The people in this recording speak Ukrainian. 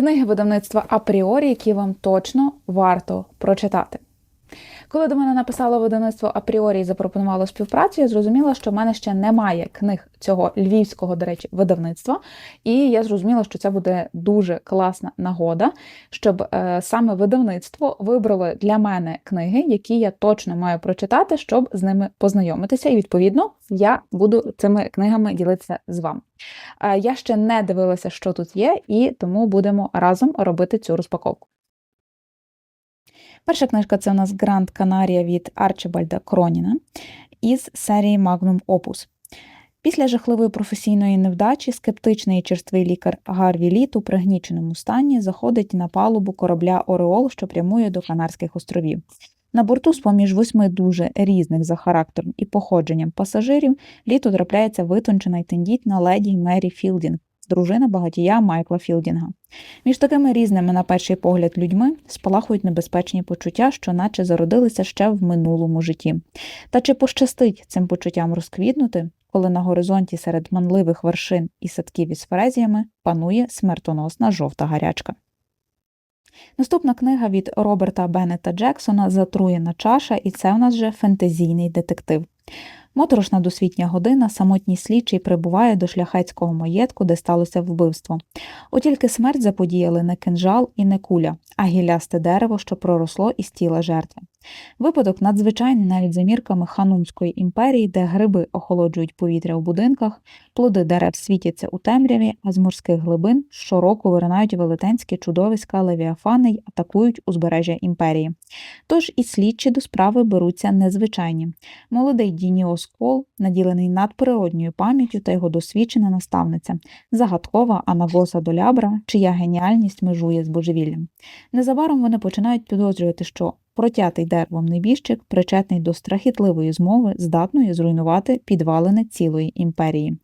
Книги видавництва апріорі, які вам точно варто прочитати. Коли до мене написало видавництво апріорі і запропонувало співпрацю, я зрозуміла, що в мене ще немає книг цього львівського, до речі, видавництва. І я зрозуміла, що це буде дуже класна нагода, щоб е, саме видавництво вибрало для мене книги, які я точно маю прочитати, щоб з ними познайомитися. І відповідно я буду цими книгами ділитися з вами. Е, я ще не дивилася, що тут є, і тому будемо разом робити цю розпаковку. Перша книжка це у нас Гранд Канарія від Арчибальда Кроніна із серії Magnum Opus. Після жахливої професійної невдачі скептичний і черствий лікар Гарві Літ у пригніченому стані заходить на палубу корабля Ореол, що прямує до Канарських островів. На борту, з поміж восьми дуже різних за характером і походженням пасажирів, літу трапляється витончена й тендітна леді Мері Філдінг, дружина багатія Майкла Філдінга. Між такими різними, на перший погляд, людьми спалахують небезпечні почуття, що наче зародилися ще в минулому житті. Та чи пощастить цим почуттям розквітнути, коли на горизонті серед манливих вершин і садків із фрезіями панує смертоносна жовта гарячка? Наступна книга від Роберта Беннета Джексона Затруєна чаша, і це у нас вже фентезійний детектив. Моторошна досвітня година, самотній слідчий прибуває до шляхетського маєтку, де сталося вбивство. От тільки смерть заподіяли не кинжал і не куля, а гілясте дерево, що проросло із тіла жертви. Випадок надзвичайний навіть за мірками Ханумської імперії, де гриби охолоджують повітря у будинках, плоди дерев світяться у темряві, а з морських глибин щороку виринають велетенські чудовиська левіафани й атакують узбережжя імперії. Тож і слідчі до справи беруться незвичайні. Молодий Дініос Кол, наділений надприродньою пам'яттю та його досвідчена наставниця, загадкова Анагоса Долябра, чия геніальність межує з божевіллям. Незабаром вони починають підозрювати, що протятий деревом небіжчик причетний до страхітливої змови, здатної зруйнувати підвалини цілої імперії.